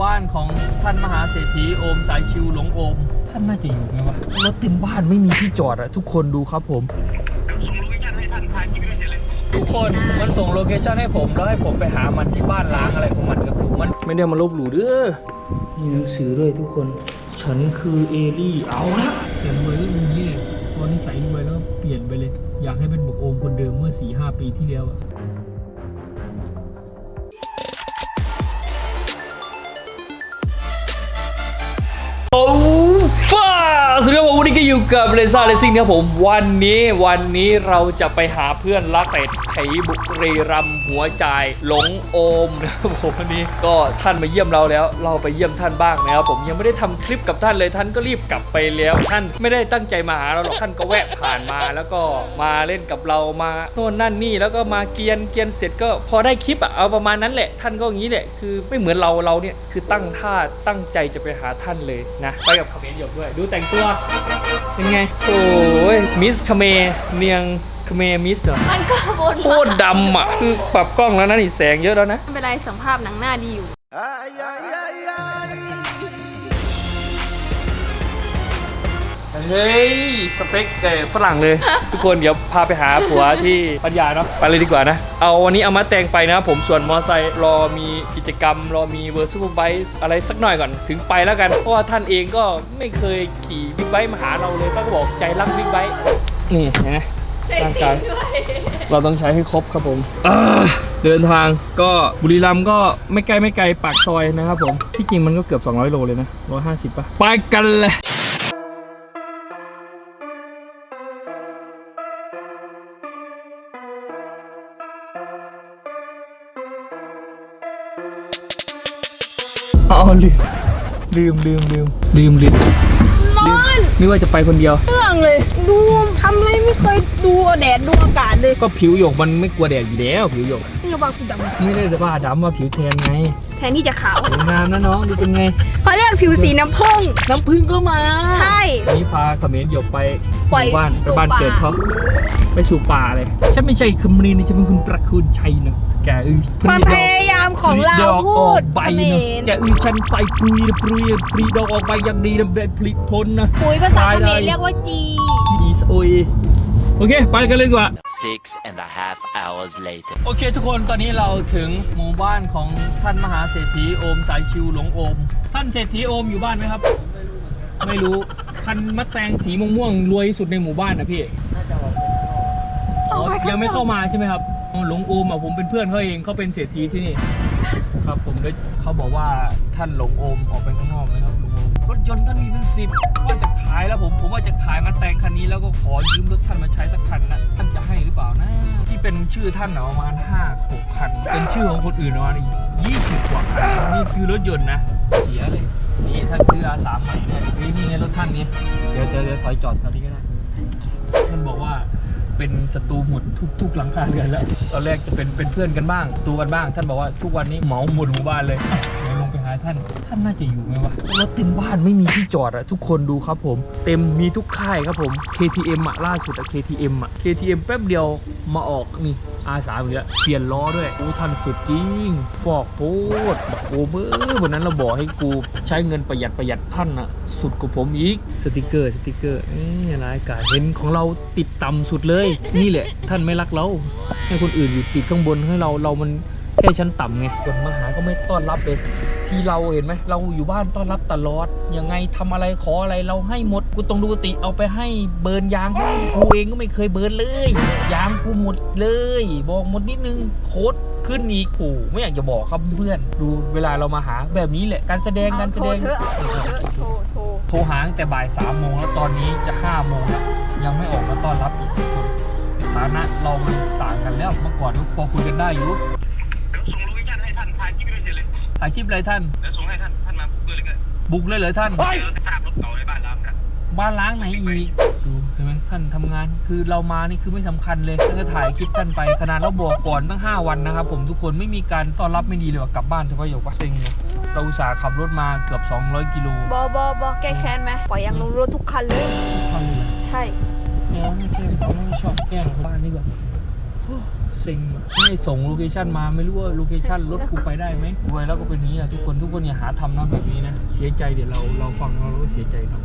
บ้านของท่านมหาเศรษฐีโอมสายชิวหลงโอม ท่านน่าจะอยู่ไหมวะรถเต็มบ้านไม่มีที่จอดอะทุกคนดูครับผมส่งโลเคชั่นให้ท่านถ่ายคลิปด้วยเฉยเลยทุกคนมันส่งโลเคชั่นให้ผมแล้วให้ผมไปหามันที่บ้านล้างอะไรของมันกับหนูมันไม่ได้มาลบหลู่เด้อมีหนังสือด้วยทุกคน ฉันคือเอลี่เอาละเปลี่ยนเบอร์ที่มึงนี่เลยพอนิสัยรวยแล้วเปลี่ยนไปเลย อยากให้เป็นบุกโอมคนเดิมเมื่อ4ีหปีที่แล้วอะ อยู่กับเลซ่าเลซิ่งนะครับผม วันนี้วันนี้เราจะไปหาเพื่อนรักเต็ด ไขบุรีรัมหัวใจหลงโอมนะครับผมวันนี้ก็ท่านมาเยี่ยมเราแล้ว เราไปเยี่ยมท่านบ้างนะครับผมยังไม่ได้ทำคลิปกับท่านเลยท่านก็รีบกลับไปแล้วท่านไม่ได้ตั้งใจมาหาเราหรอกท่านก็แวะผ่านมา แล้วก็มาเล่นกับเรามาโน่นนั่นนี่แล้วก็มาเกียนเกียนเสร็จก็พอได้คลิปอะเอาประมาณนั้นแหละ ท่านก็อย่างนี้แหละคือไม่เหมือนเราเราเนี่ยคือตั้งท่าตั้งใจจะไปหาท่านเลยนะไปกับคาเมนหยกด้วย ดูแต่งตัวเป็นไงโอ้ยมิสคาเมเนียง เมมิสเหรอมันก็บนโคตรดำอะ คือปรับกล้องแล้วนะนี่แสงเยอะแล้วนะ ไม่เป็นไรสัมภาพหนังหน้าดีอยู่ เฮ้ย สเปคเอ่อฝรั่งเลย ทุกคนเดี๋ยวพาไปหาผัวที่ปัญญาเนาะไปเลยดีกว่านะ เอาวันนี้เอามาแต่งไปนะครับผมส่วนมอไซค์รอมีกิจกรรม รอมีเวอร์ซูเปอร์ไบค์อะไรสักหน่อยก่อนถึงไปแล้วกัน เพราะว่าท่านเองก็ไม่เคยขี่บิ๊กไบค์มาหาเราเลยก็บอกใจรักบิ๊กไบค์นี่เห็นไหมใช่ ร่างจริกายงด้วยเราต้องใช้ให้ครบครับผมเดินทางก็บุรีรัมย์ก็ไม่ไกลไม่ไกลปากซอยนะครับผมที่จริงมันก็เกือบ 200 โลเลยนะ 150ป่ะไปกันเลยอ๋อลืมลืมลืมลืมลืมลืม นอนไม่ว่าจะไปคนเดียว เรื่องเลย ดูทำอะไรไม่เคยดูแดดดูอากาศเลยก็ผิวหยกมันไม่กลัวแดดอยู่แล้วผิวหยกนี่ระวังผิวดำไม่ได้จะว่าดำว่าผิวแทนไง แทนที่จะขาวสวยงามนะน้องดูเป็นไงเขาเรียกผิวสีน้ำผึ้งน้ำพึ่งก็มาใช่นี่พาเขมรหยกไปปล่อยหมู่บ้านสู่ไปบ้านป่าเกิดเขาไปสู่ป่าเลยฉันไม่ใช่เขมรนี่ฉันเป็นคุณประคุณชัยนะแกเอ้ยความพยายาม ของเราดอกพูออกดใบเขมนะรแกเอ้ยฉันใส่ปลุยนะปลุยปลีดอกออกใบอย่างดีนะเป็นผลิตผลนะปุ๋ยภาษาเขมรเรียกว่าจีอีสโอยโอเค ไปกันเลยดีกว่า Six and a half hours later. โอเคทุกคนตอนนี้เราถึงหมู่บ้านของท่านมหาเศรษฐีโอมสายชิวหลงโอม ท่านเศรษฐีโอมอยู่บ้านไหมครับ ไม่รู้คันมัดแตงสีม่วงๆรวยที่สุดในหมู่บ้านนะพี่อ๋อยังไม่เข้ามาใช่ไหมครับอ๋อห ลงโอมอะผมเป็นเพื่อนเขาเองเขาเป็นเศรษฐีที่นี่ ครับผมได้เขาบอกว่าท่านหลงโอมออกไปข้างนอกไหมครับหลงโอมรถยนต์ท่านมีเป็นสิบว่าจะขายแล้วผมผมว่าจะขายมาแตงคันนี้แล้วก็ขอยืมรถท่านมาใช้สักคันนะท่านจะให้หรือเปล่านะ ที่เป็นชื่อท่านนะประมาณห้าหกคัน เป็นชื่อของคนอื่นประมาณยี่สิบกว่าคันนี่คือรถยนต์นะ เสียเลยนี่ท่านซื้ออาสามใหม่เนี่ยเฮ้ยนี่ไงรถท่านนี้เดี๋ยวเดี๋ยวเดี๋ยวถอยจอดแถวนี้ก็ได้ท่านบอกว่า เป็นศัตรูหมดทุกทุกหลังคาเรือนแล้วตอนแรกจะเป็นเป็นเพื่อนกันบ้างศัตรูกันบ้าง ท่านบอกว่าทุกวันนี้เหมาหมดหมู่บ้านเลย อะเดี๋ยท่าน ท่านน่าจะอยู่ไหมวะรถเต็มบ้านไม่มีที่จอดอะทุกคนดูครับผม เต็มมีทุกค่ายครับผม KTM อะล่าสุดอะ KTM อะ KTM แป๊บเดียวมาออกนี่อาสาเหมือนกันเปลี่ยนล้อด้วยโอ้ท่านสุดจริง ฟอกโพดบักโอเบอร์วันนั้นเราบอกให้กูใช้เงินประหยัดประหยัดท่านอะสุดกว่าผมอีกสติกเกอร์สติกเกอร์เอ้ยรายการเห็นของเราติดต่ำสุดเลย นี่แหละ ท่านไม่รักเราให้คนอื่นอยู่ติดข้างบนให้เราเรามันแค่ชั้นต่ำไงคนมาหาก็ไม่ต้อนรับเลย ที่เราเห็นไหมเราอยู่บ้านต้อนรับตลอดยังไงทำอะไรขออะไรเราให้หมดกูต้องดูติเอาไปให้เบิร์นยางให้กูเองก็ไม่เคยเบิร์นเลย ยางกูหมดเลย บอกหมดนิดนึงโค้ดขึ้นอีกโอ้ไม่อยากจะบอกครับเพื่อนดูเวลาเรามาหาแบบนี้แหละ การแสดงการแสโทรดงเถอะโทรเถอะโทรโทรโทรหาตั้งแต่บ่ายสามโมงแล้วตอนนี้จะห้าโมงแล้วยังไม่ออกมาต้อนรับอีกทุกคนฐานะเรามันต่างกันแล้วเมื่อก่อนก็พอคุยกันได้อยู่ ด้วยเฉยเลยถ่ายคลิปอะไรท่านเดี๋ยวส่งให้ท่าน ท่านมาปุ๊บเลยก็บุกเลยเหรอท่านเดี๋ยวทราบรถเก่าในบ้านเราครับบ้านล้างไหนอีกดูเห็นไหมท่านทำงานคือเรามานี่คือไม่สำคัญเลยท่านก็ถ่ายคลิปท่านไปขนาดเราบอกก่อนตั้ง 5 วันนะครับผมทุกคนไม่มีการต้อนรับไม่ดีเลยว่ะกลับบ้านเฉพาะหยกว่าเซ็งเลยเราอุตส่าห์ขับรถมาเกือบ 200 กิโลบอบอบอแก้แค้นไหมปล่อยยางลงรถทุกคันเลย ท่านเลยใช่แกไม่ใช่เขาไม่ชอบแกล้งบ้านนี่แบบเซ็งไม่ส่งโลเคชันมาไม่รู้ว่าโลเคชันรถกูไปได้ไหมรวยแล้วก็เป็นนี้อะทุกคนทุกคนอย่าหาทำนะแบบนี้นะ เสียใจเดี๋ยวเราเราฟังเราเราก็เสียใจเนาะ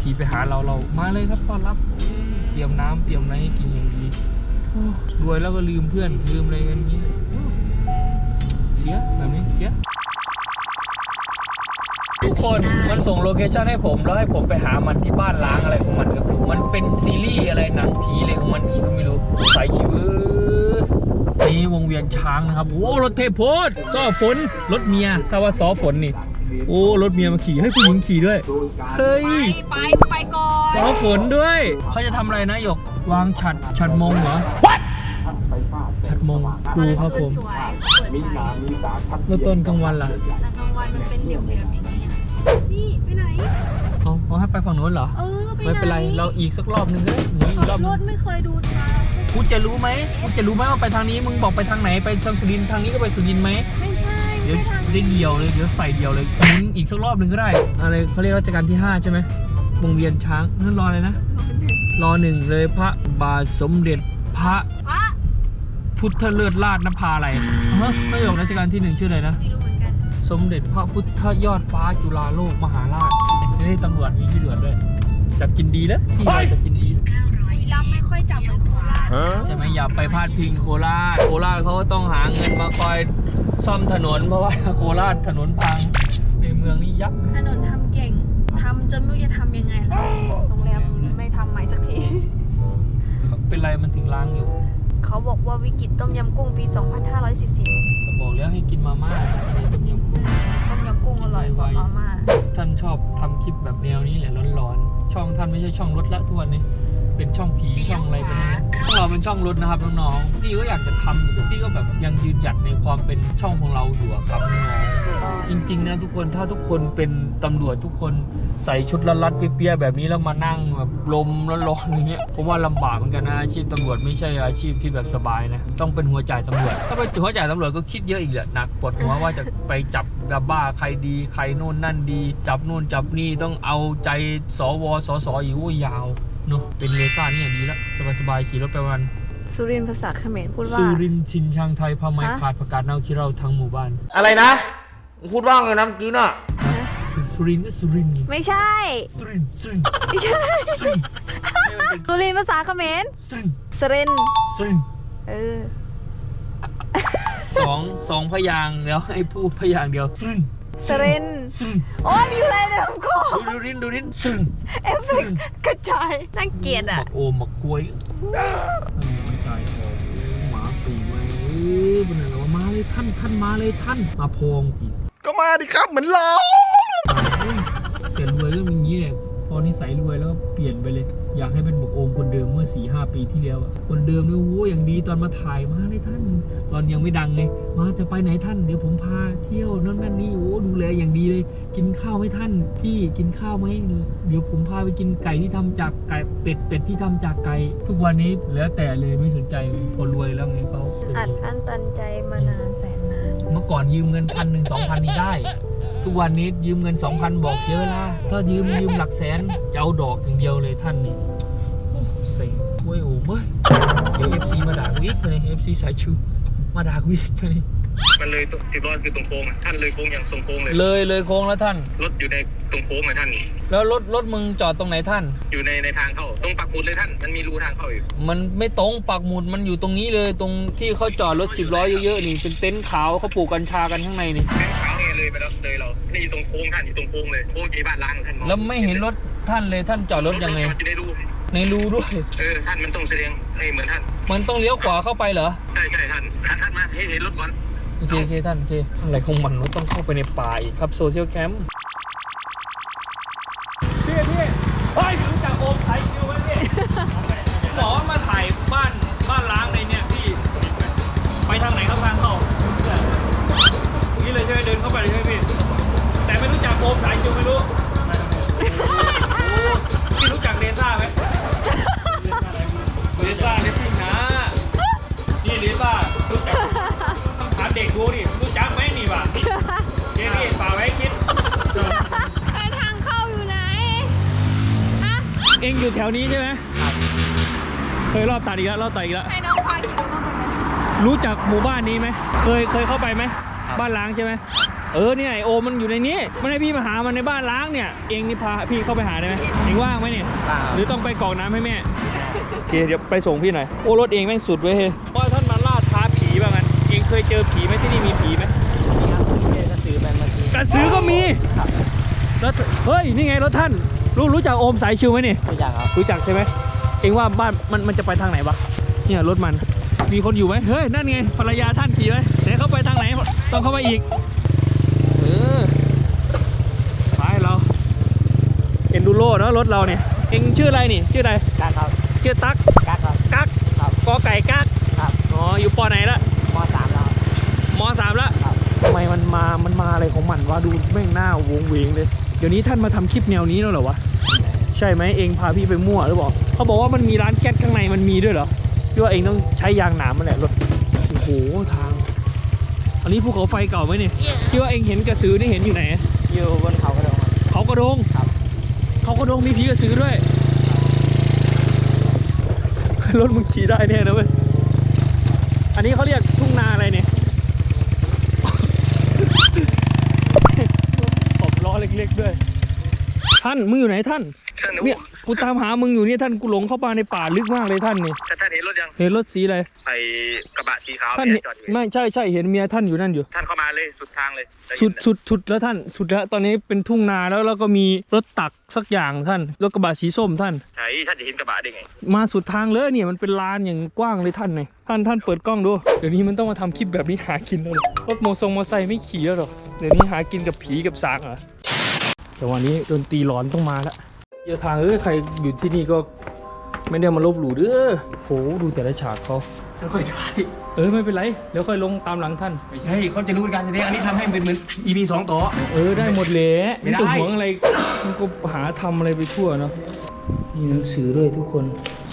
ทีไปหาเราเรามาเลยครับต้อนรับ เตรียมน้ำเตรียมอะไรให้กินอย่างดีรวยแล้วก็ลืมเพื่อนลืมอะไรกันอย่างนี้ เสียแบบนี้เสียทุกคนมันส่งโลเคชันให้ผมแล้วให้ผมไปหามันที่บ้านล้างอะไรของมันก็ไม่รู้มันเป็นซีรีส์อะไรหนังผีอะไรของ ยนี่วงเวียนช้างนะครับ โอ้รถเทพโพดซ้อฝนรถเมียถ้าว่าซ้อฝนนี่ โอ้รถเมียมาขี่ให้ผู้หญิงขี่ด้วย เฮ้ย ไปไปก่อนซ้อฝนด้วย เขาจะทำอะไรนะหยก วางฉัดฉัดมงเหรอฉัดมงดูครับผม สวยเปิดไฟแล้วต้นกลางวันล่ะ แต่กลางวันมันเป็นเหลี่ยมๆอย่างนี้อะนี่ ไปไหน เอาเอาให้ไปฝั่งโน้นเหรอ เออ ไปไหนไม่เป็นไร เราอีกสักรอบหนึงก็ได้หนีอีขักบรอบหรนึงถไม่เคยดูทางกูจะรู้ไหมกูจะรู้ไหมว่าไปทางนี้ มึงบอกไปทางไหน ไปทางสุรินทร์ทางนี้ก็ไปสุรินทร์ไหม ไม่ใช่เดี๋ยวไม่ใช่ทางได้เดียวเลย เดี๋ยวใส่เดียวเลยหมุนอีกสักรอบหนึ่งก็ได้ อะไรเขาเรียกราชการที่ 5 ใช่ไหมวงเวียนช้างนั่นรออะไรนะ รอหนึ่งเลยพระบาทสมเด็จพระพระพุทธเลิศราชนภาอะไรฮะไม่บอกราชการที่หนึ่งชื่ออะไรนะ ไม่รู้เหมือนกันสมเด็จพระพุทธยอดฟ้าจุฬาโลกมหาราชนี่ตำรวจมีที่เดือดด้วย จับกินดีแล้วที่เราจับกินดีวีรัมย์ไม่ค่อยจับเหมือนโคราชใช่ไหมอย่าไปพาดพิงโคราชโคราชเขาก็ต้องหาเงินมาคอยซ่อมถนนเพราะว่าโคราชถนนพังในเมืองนี้ยับถนนทำเก่งทำจนไม่รู้จะทำยังไงแล้วโรงแรมไม่ทำใหม่สักที เป็นไรมันถึงล้างอยู่เขาบอกว่าวิกฤตต้มยำกุ้งปี 2540ก็บอกแล้วให้กินมาม่าไม่ได้ต้มยำ กุ้งอร่อยกว่ามาม่าท่านชอบทำคลิปแบบแนวนี้แหละร้อนๆ ช่องท่านไม่ใช่ช่องรถละทุกวันนี้ เป็นช่องผีช่องอะไรไปเนี่ยพวกเราเป็นช่องรถนะครับน้องๆพี่ก็อยากจะทำแต่พี่ก็แบบยังยืนหยัดในความเป็นช่องของเราอยู่ครับน้อง จริง ๆ นะทุกคนถ้าทุกคนเป็นตำรวจทุกคนใส่ชุดรัดๆเปียๆแบบนี้แล้วมานั่งแบบลมร้อนๆอย่างเงี้ยผมว่าลำบากเหมือนกันนะอาชีพตำรวจไม่ใช่อาชีพที่แบบสบายนะต้องเป็นหัวจ่ายตำรวจถ้าเป็นหัวจ่ายตำรวจก็คิดเยอะอีกแหละหนักปวดหัวว่าจะไปจับยาบ้าใครดี ใครโน่นนั่นดี จับนู่นจับนี่ต้องเอาใจสวสสอีกโอ้ยยาวเนาะเป็นเลซ่านี่อย่างดีแล้วสบายๆขี่รถไปวันสุรินทร์ภาษาเขมรพูดว่า สุรินทร์ชินชังไทยพาไมฮะขาดประกาศเนาคิเราทั้งหมู่บ้าน อะไรนะ พูดว่างเลยนะเมื่อกี้น่ะสุรินทร์ก็สุรินทร์ไงไม่ใช่ สุรินทร์สุรินทร์ไม่ใช่สุรินทร์ให้มันเป็นสุรินทร์ภาษาเขมรสุรินทร์สเรนสุรินทร์เออสองสองพยางค์แล้วให้พูดพยางค์เดียวสุรินทร์สเรนสุรินทร์โอ้ยมีอะไรเนี่ยผมก็ดูรินดูรินสุรินทร์เอฟเฟกต์กระจายน่าเกลียดอะบักโอมบักควยมันใจคอหมาปีไว้เอ้ยเป็นอะไรวะมาเลยท่านท่านมาเลยท่านมาพองจี ก็มาดิครับเหมือนเราเปลี่ยนรวยก็เป็นอย่างนี้แหละพอนิสัยรวยแล้วก็เปลี่ยนไปเลย อยากให้เป็นบอกโอมคนเดิมเมื่อ4ีหปีที่แล้วอะคนเดิมเนี่ยโอ้อย่างดีตอนมาถ่ายมาเลยท่าน ตอนยังไม่ดังไงมาจะไปไหนท่านเดี๋ยวผมพาเที่ยวนั่นนั่นนี่โอ้ดูแลอย่างดีเลย กินข้าวไหมท่านพี่กินข้าวไหมเดี๋ยวผมพาไปกินไก่ที่ทำจากไก่เป็ดเป็ดที่ทำจากไก่ทุกวันนี้แล้วแต่เลยไม่สนใจพอรวยแล้วไงเขาเป็นออัย่าดงนี้อั้นตันใจมานานแสนนาน เมื่อก่อนยืมเงินพันหนึ่งสองพันนี่ได้ ทุกวันนี้ยืมเงินสองพันบอกเยอะละถ้ายืมยืมหลักแสนจะเอาดอกอย่างเดียวเลยท่านนี่โอ้เซ็งช่วยโอ้เว้ยเดี๋ยวเอฟซีมาด่ากูอีกเลยเอฟซีสายชูมาด่ากูอีกเลย มันเลยสิบล้อคือตรงโค้งอะท่านเลยโค้งอย่างทรงโค้งเลย เลยเลยโค้งแล้วท่าน รถอยู่ในตรงโค้งเลยท่าน แล้วรถรถมึงจอดตรงไหนท่าน อยู่ในในทางเข้าตรงปักหมุดเลยท่าน มันมีรูทางเข้าอยู่ มันไม่ตรงปักหมุดมันอยู่ตรงนี้เลยตรงที่เขาจอดรถสิบล้อเยอะๆนี่เป็นเต็นท์ขาวเขาปลูกกัญชากันข้างในนี่ เป็นขาวไงเลยไปแล้วเลยเรา นี่อยู่ตรงโค้งท่านอยู่ตรงโค้งเลย โค้งอยู่ในบ้านล้างท่านมองแล้วไม่เห็นรถท่านเลยท่านจอดรถยังไงรถอยู่ในรูในรูด้วย เออท่านมันต้องแสดงให้เหมือนท่าน มันต้องเลี้ยวขวาเข้าไปเหรอ ใช่ใช่ท่านท่านท่านมาให้เห็นรถก่อน โอเคโอเคท่านโอเคอะไรของมันวะต้องเข้าไปในป่าอีกครับโซเชียลแคมป์พี่พี่เฮ้ยรู้จักโอมไทยคิวไหมพี่หมอมาถ่ายบ้านบ้านล้างในเนี่ยพี่ ไปทางไหนครับทางเข้านี่เลยใช่ไหมเดินเข้าไปเลยใช่ไหมพี่แต่ไม่รู้จักโอมไทยคิวไม่รู้โอ้พี่รู้จักเดซ่าไหมเดซ่าเลซิ่งนะนี่เดซ่า เด็กดูดิรู้จักไหมนี่วะเจนี่ป่าไว้คิดไอทางเข้าอยู่ไหนฮะเอ็งอยู่แถวนี้ใช่ไหมครับ เคยรอบตัดอีกแล้วรอบตัดอีกแล้ว ให้น้องพาขี่รถมาก่อนไหมรู้จักหมู่บ้านนี้ไหม เคยเคยเข้าไปไหมบ้านล้างใช่ไหม เออเนี่ยไอโอมมันอยู่ในนี้ มันให้พี่มาหามันในบ้านล้างเนี่ย เองนี่พาพี่เข้าไปหาได้ไหมเองว่างไหมเนี่ยหรือต้องไปกรอกน้ำให้แม่โอเคเดี๋ยวไปส่งพี่หน่อย โอ้รถเองแม่งสุดเว้ยเฮ้ยว่าท่านมาล่าท้าผีบ้างกัน เองเคยเจอผีไหมที่นี่มีผีไหมกระสือก็มีแล้วเฮ้ยนี่ไงรถท่านรู้รู้จักโอมสายชิวไหมนี่รู้จักครับรู้จักใช่ไหมเองว่าบ้านมันมันจะไปทางไหนวะเนี่ยรถมัน มีคนอยู่ไหมเฮ้ยนั่นไงภรรยาท่านขี่ไหมเดี๋ยวเข้าไปทางไหนต้องเข้าไปอีกเออไปเราเอ็นดูโร่เนอะรถเราเนี่ยเองชื่ออะไรนี่ ชื่ออะไรกักครับชื่อตั๊กกักครับกักครับกอไก่กักครับอ๋ออยู่ปอไหนละ มสามแล้วครับ มสามละครับทำไมมันมา มันมาอะไรของมันวะดูแม่งหน้าวงเวงเลย เดี๋ยวนี้ท่านมาทำคลิปแนวนี้แล้วเหรอวะ ใช่ไหมเองพาพี่ไปมั่วหรือเปล่าเขาบอกว่ามันมีร้านแก๊สข้างในมันมีด้วยเหรอพี่ว่าเองต้องใช้ยางหนามมันแหละรถโอ้โหทาง อันนี้ภูเขาไฟเก่าไหมเนี่ยพี่ว่าเองเห็นกระสือนี่เห็นอยู่ไหน อยู่บนเขากระโดงครับเขากระโดงครับเขากระโดงมีผีกระสือด้วย รถมึงขี่ได้แน่นะเว้ย อันนี้เขาเรียกทุ่งนาอะไรเนี่ย ขอบ ล้อเล็กๆด้วย ท่านมึงอยู่ไหนท่าน ท่านเนี่ยกูตามหามึงอยู่เนี่ยท่านกูหลงเข้ามาในป่าลึกมากเลยท่านนี่ท่านท่านเห็นรถยังเห็นรถสีอะไรไอ้กระบะสีขาวท่านเนี่เห็นยจอดอยู่ไม่ใช่ใช่เห็นเมียท่านอยู่นั่นอยู่ ท่านเข้ามาเลยสุดทางเลยไสุดสุดสุดแล้วท่านสุดแล้วตอนนี้เป็นทุ่งนาแล้วแล้วก็มีรถตักสักอย่างท่านรถกระบะสีส้มท่านใช่ท่านจะเห็นกระบะได้ไงมาสุดทางเลยเนี่ยมันเป็นลานอย่างกว้างเลยท่านเนี่ยท่านท่านเปิดกล้องดูเดี๋ยวนี้มันต้องมาทำคลิปแบบนี้หากินแล้วเหรอรถโมทรงมอไซค์ไม่ขี่แล้วเหรอเดี๋ยวนี้หากินกับผีกับสางเหรอ แต่วันนี้ดนตรีร้อนต้องมาละเยอะทางเอ้ยใครอยู่ที่นี่ก็ไม่ได้มาลบหลู่เด้อโหดูแต่ละฉากเขาไม่ค่อยใช่เออไม่เป็นไรเดี๋ยวค่อยลงตามหลังท่านไม่ใช่เขาจะรู้กันแสดงอันนี้ทำให้เป็นเหมือน EP สองต่อ เออได้หมดเลยไม่ได้นจะหวงอะไรมันก็หาทำอะไรไปทั่วเนาะมีหนังสือด้วยทุกคน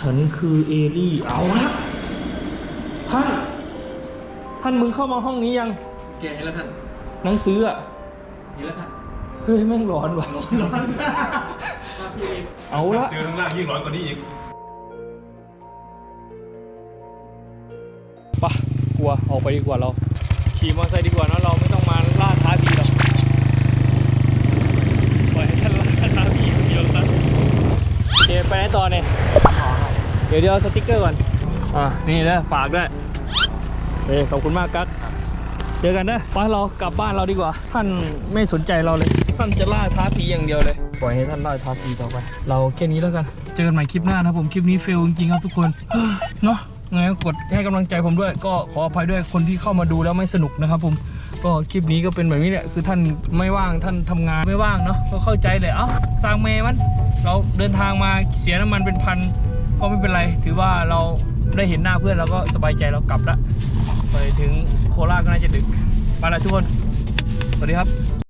ฉันคือเอลี่เอาละท่าน ท่านมึงเข้ามาห้องนี้ยัง แกเห็นแล้วท่านหนังสืออะเห็นแล้วท่านเฮ้ยแม่งร้อนว่ะ ร้อนเอาละ เจอข้างล่างยิ่งร้อนกว่านี้อีก ปะกลัวออกไปดีกว่าเรา ขี่มอเตอร์ไซค์ดีกว่าเนอะเราไม่ต้องมาล่าท้าผีหรอกปล่อยให้ท่านล่าท้าผีคนเดียวซะโอเคไปไหนต่อเนี่ยเดี๋ยวเดี๋ยวเอาสติ๊กเกอร์ก่อน อ่านี่นะฝากด้วยเฮ้ยขอบคุณมากกั๊กเจอกันนะไปเรากลับบ้านเราดีกว่า ท่านไม่สนใจเราเลย ท่านจะล่าท้าผีอย่างเดียวเลย ปล่อยให้ท่านล่าท้าผีต่อไป เราแค่นี้แล้วกัน เจอกันใหม่คลิปหน้านะครับผม คลิปนี้เฟลจริงๆครับทุกคน เนาะไงก็กดให้กำลังใจผมด้วย ก็ขออภัยด้วยคนที่เข้ามาดูแล้วไม่สนุกนะครับผม ก็คลิปนี้ก็เป็นแบบนี้แหละ คือท่านไม่ว่าง ท่านทำงานไม่ว่างเนาะ ก็เข้าใจเลย เอ้า สร้างเมมัน เราเดินทางมาเสียน้ำมันเป็นพัน ก็ไม่เป็นไร ถือว่าเราได้เห็นหน้าเพื่อนเราก็สบายใจเรากลับละ ไปถึงโคราชก็น่าจะดึก ไปละทุกคน สวัสดีครับ